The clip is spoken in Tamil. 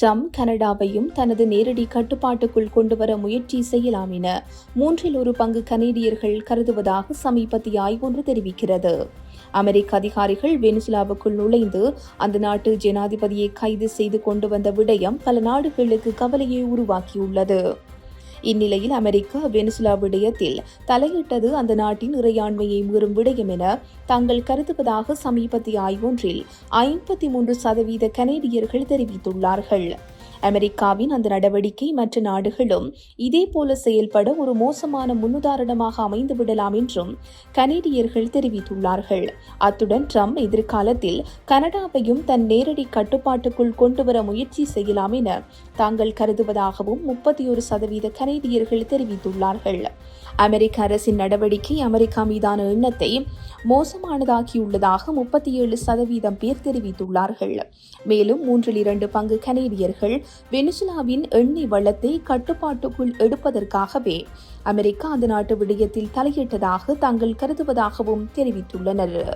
ட்ரம்ப் கனடாவையும் தனது நேரடி கட்டுப்பாட்டுக்குள் கொண்டுவர முயற்சி செய்யலாம் என மூன்றில் ஒரு பங்கு கனேடியர்கள் கருதுவதாக சமீபத்திய ஆய்வொன்று தெரிவிக்கிறது. அமெரிக்க அதிகாரிகள் வெனிசுலாவுக்குள் நுழைந்து அந்த நாட்டு ஜனாதிபதியை கைது செய்து கொண்டு வந்த விடயம் பல நாடுகளுக்கு கவலையை உருவாக்கியுள்ளது. இந்நிலையில் அமெரிக்கா வெனிசுலா விடயத்தில் தலையிட்டது அந்த நாட்டின் இறையாண்மையை மீறும் விடயம் என தாங்கள் கருதுவதாக சமீபத்திய ஆய்வொன்றில் ஐம்பத்தி மூன்று சதவீத கனேடியர்கள் தெரிவித்துள்ளார்கள். அமெரிக்காவின் அந்த நடவடிக்கை மற்ற நாடுகளும் இதேபோல செயல்பட ஒரு மோசமான முன்னுதாரணமாக அமைந்து விடலாம் என்றும் கனேடியர்கள் தெரிவித்துள்ளார்கள். அத்துடன் ட்ரம்ப் எதிர்காலத்தில் கனடாவையும் தன் நேரடி கட்டுப்பாட்டுக்குள் கொண்டுவர முயற்சி செய்யலாம் என தாங்கள் கருதுவதாகவும் முப்பத்தி ஒரு சதவீத கனேடியர்கள் தெரிவித்துள்ளார்கள். அமெரிக்க அரசின் நடவடிக்கை அமெரிக்கா மீதான எண்ணத்தை மோசமானதாக்கியுள்ளதாக முப்பத்தி ஏழு சதவீதம் பேர் தெரிவித்துள்ளார்கள். மேலும் மூன்றில் இரண்டு பங்கு கனேடியர்கள் வெனிசுலாவின் எண்ணெய் வளத்தை கட்டுப்பாட்டுக்குள் எடுப்பதற்காகவே அமெரிக்கா அந்த நாட்டு விடயத்தில் தலையிட்டதாக தாங்கள் கருதுவதாகவும் தெரிவித்துள்ளனர்.